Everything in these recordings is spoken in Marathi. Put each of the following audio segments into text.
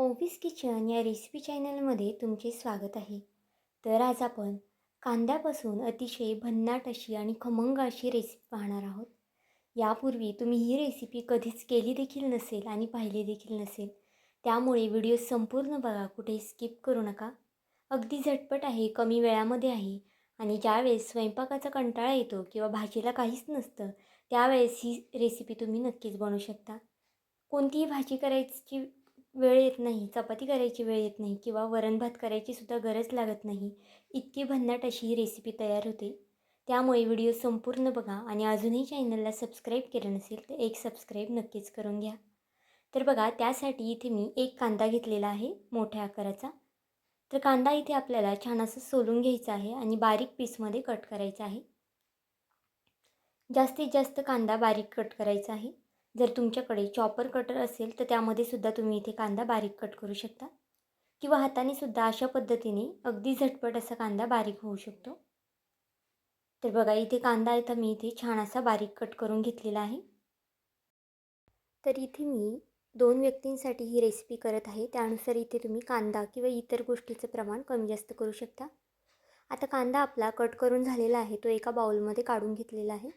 ओवीस किचन या रेसिपी चॅनलमध्ये तुमचे स्वागत आहे. तर आज आपण कांद्यापासून अतिशय भन्नाट अशी आणि खमंग अशी रेसिपी पाहणार आहोत. यापूर्वी तुम्ही ही रेसिपी कधीच केली देखील नसेल आणि पाहिली देखील नसेल त्यामुळे व्हिडिओ संपूर्ण बघा कुठे स्किप करू नका. अगदी झटपट आहे कमी वेळामध्ये आहे आणि ज्यावेळेस स्वयंपाकाचा कंटाळा येतो किंवा भाजीला काहीच नसतं त्यावेळेस ही रेसिपी तुम्ही नक्कीच बनवू शकता. कोणतीही भाजी करायची वेळ येत नाही चपाती करायची वेळ येत नाही किंवा वरण भात करायची सुद्धा गरज लागत नाही इतकी भन्नाट अशी ही रेसिपी तयार होते. त्यामुळे व्हिडिओ संपूर्ण बघा आणि अजूनही चॅनलला सबस्क्राईब केलं नसेल तर एक सबस्क्राईब नक्कीच करून घ्या. तर बघा त्यासाठी इथे मी एक कांदा घेतलेला आहे मोठ्या आकाराचा. तर कांदा इथे आपल्याला छान असं सोलून घ्यायचा आहे आणि बारीक पीसमध्ये कट करायचा आहे. जास्तीत जास्त कांदा बारीक कट करायचा आहे. जर तुमच्याकडे चॉपर कटर असेल तर त्यामध्ये सुद्धा तुम्ही इथे कांदा बारीक कट करू शकता. किंवा हाताने सुद्धा अशा पद्धतीने अगदी झटपट असा कांदा बारीक होऊ शकतो. तर बघा इथे कांदा इथं मी इथे छान असा बारीक कट करून घेतलेला आहे. तर इथे मी दोन व्यक्तींसाठी ही रेसिपी करत आहे. त्यानुसार इथे तुम्ही कांदा किंवा इतर गोष्टीचं प्रमाण कमी जास्त करू शकता. आता कांदा आपला कट करून झालेला आहे. तो एका बाउलमध्ये काढून घेतलेला आहे.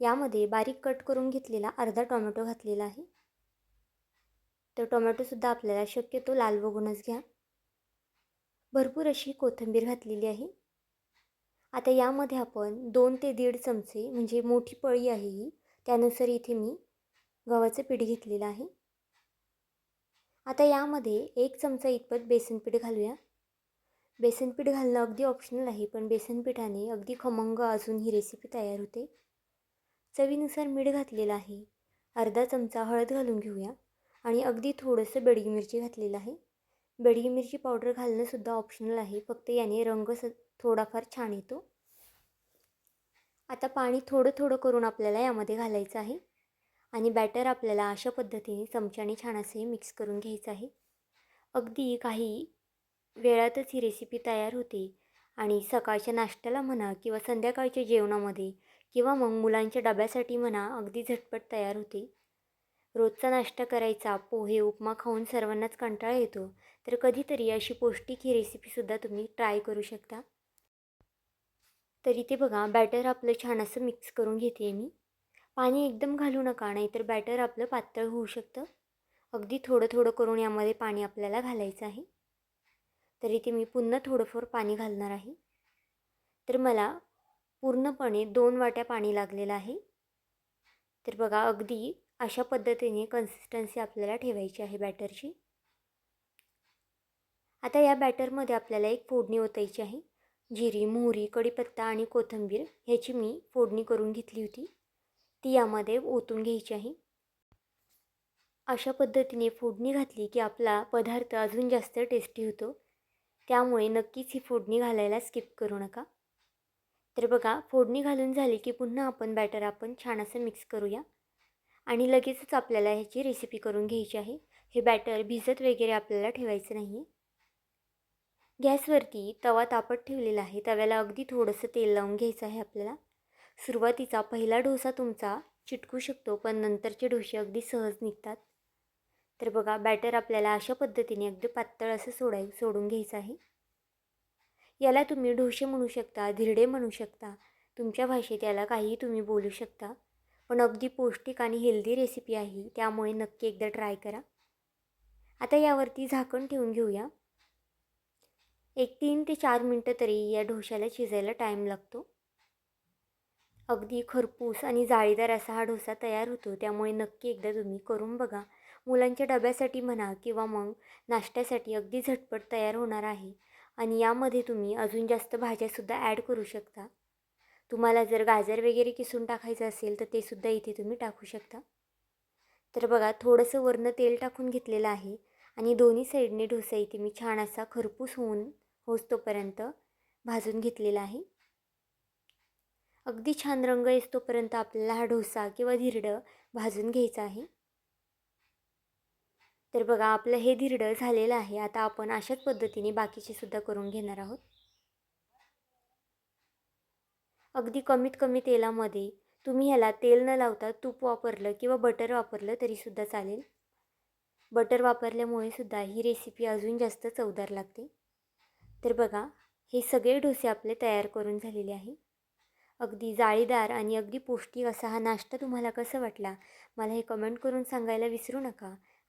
यामध्ये बारीक कट करून घेतलेला अर्धा टोमॅटो घातलेला आहे. तर टोमॅटोसुद्धा आपल्याला शक्यतो लाल बघूनच घ्या. भरपूर अशी कोथिंबीर घातलेली आहे. आता यामध्ये आपण दोन ते दीड चमचे म्हणजे मोठी पळी आहे ही त्यानुसार इथे मी गव्हाचं पीठ घेतलेलं आहे. आता यामध्ये एक चमचा इतपत बेसनपीठ घालूया. बेसनपीठ घालणं अगदी ऑप्शनल आहे पण बेसनपीठाने अगदी खमंग अजून ही रेसिपी तयार होते. चवीनुसार मीठ घातलेलं आहे. अर्धा चमचा हळद घालून घेऊया. आणि अगदी थोडंसं बेडगी मिरची घातलेलं आहे. बेडगी मिरची पावडर घालणंसुद्धा ऑप्शनल आहे. फक्त याने रंग स थोडाफार छान येतो. आता पाणी थोडं थोडं करून आपल्याला यामध्ये घालायचं आहे. आणि बॅटर आपल्याला अशा पद्धतीने चमच्याने छान असे मिक्स करून घ्यायचं आहे. अगदी काही वेळातच ही रेसिपी तयार होते. आणि सकाळच्या नाश्त्याला म्हणा किंवा संध्याकाळच्या जेवणामध्ये किंवा मग मुलांच्या डब्यासाठी म्हणा अगदी झटपट तयार होते. रोजचा नाश्ता करायचा पोहे उपमा खाऊन सर्वांनाच कंटाळा येतो. तर कधीतरी अशी पौष्टिक ही रेसिपीसुद्धा तुम्ही ट्राय करू शकता. तर इथे बघा बॅटर आपलं छान असं मिक्स करून घेते मी. पाणी एकदम घालू नका नाहीतर बॅटर आपलं पातळ होऊ शकतं. अगदी थोडं थोडं करून यामध्ये पाणी आपल्याला घालायचं आहे. तर इथे मी पुन्हा थोडंफार पाणी घालणार आहे. तर मला पूर्णपणे दोन वाट्या पाणी लागलेलं आहे. तर बघा अगदी अशा पद्धतीने कन्सिस्टन्सी आपल्याला ठेवायची आहे बॅटरची. आता या बॅटरमध्ये आपल्याला एक फोडणी ओतायची आहे. जिरी मोहरी कढीपत्ता आणि कोथिंबीर ह्याची मी फोडणी करून घेतली होती. ती यामध्ये ओतून घ्यायची आहे. अशा पद्धतीने फोडणी घातली की आपला पदार्थ अजून जास्त टेस्टी होतो. त्यामुळे नक्कीच ही फोडणी घालायला स्किप करू नका. तर बघा फोडणी घालून झाली की पुन्हा आपण बॅटर आपण छान असं मिक्स करूया. आणि लगेचच आपल्याला ह्याची रेसिपी करून घ्यायची आहे. हे बॅटर भिजत वगैरे आपल्याला ठेवायचं नाही गॅसवरती तवा तापत ठेवलेला आहे. तव्याला अगदी थोडंसं तेल लावून घ्यायचं आहे आपल्याला. सुरुवातीचा पहिला डोसा तुमचा चिटकू शकतो पण नंतरचे डोसे अगदी सहज निघतात. तर बघा बॅटर आपल्याला अशा पद्धतीने अगदी पातळ असं सोडाय सोडून घ्यायचं आहे. याला तुम्ही ढोसे म्हणू शकता धिरडे म्हणू शकता. तुमच्या भाषेत याला काहीही तुम्ही बोलू शकता. पण अगदी पौष्टिक आणि हेल्दी रेसिपी आहे त्यामुळे नक्की एकदा ट्राय करा. आता यावरती झाकण ठेवून घेऊया. एक तीन ते चार मिनटं तरी या ढोशाला शिजायला टाईम लागतो. अगदी खरपूस आणि जाळीदार असा हा डोसा तयार होतो त्यामुळे नक्की एकदा तुम्ही करून बघा. मुलांच्या डब्यासाठी म्हणा किंवा मग नाश्त्यासाठी अगदी झटपट तयार होणार आहे. आणि यामध्ये तुम्ही अजून जास्त भाज्यासुद्धा ॲड करू शकता. तुम्हाला जर गाजर वगैरे किसून टाकायचं असेल तर ते सुद्धा इथे तुम्ही टाकू शकता. तर बघा थोडंसं वरनं तेल टाकून घेतलेलं आहे आणि दोन्ही साईडने ढोसा इथे मी छान असा खरपूस होऊन होस्तोपर्यंत भाजून घेतलेला आहे. अगदी छान रंग येतोपर्यंत आपल्याला हा डोसा किंवा धिरडं भाजून घ्यायचा आहे. तर बघा आपलं हे धिरडं झालेलं आहे. आता आपण अशाच पद्धतीने बाकीचे सुद्धा करून घेणार आहोत. अगदी कमीत कमी तेलामध्ये तुम्ही ह्याला तेल न लावता तूप वापरलं किंवा बटर वापरलं तरीसुद्धा चालेल. बटर वापरल्यामुळे सुद्धा ही रेसिपी अजून जास्त चवदार लागते. तर बघा हे सगळे डोसे आपले तयार करून झालेले आहे. अगदी जाळीदार आणि अगदी पौष्टिक असा हा नाश्ता तुम्हाला कसा वाटला मला हे कमेंट करून सांगायला विसरू नका.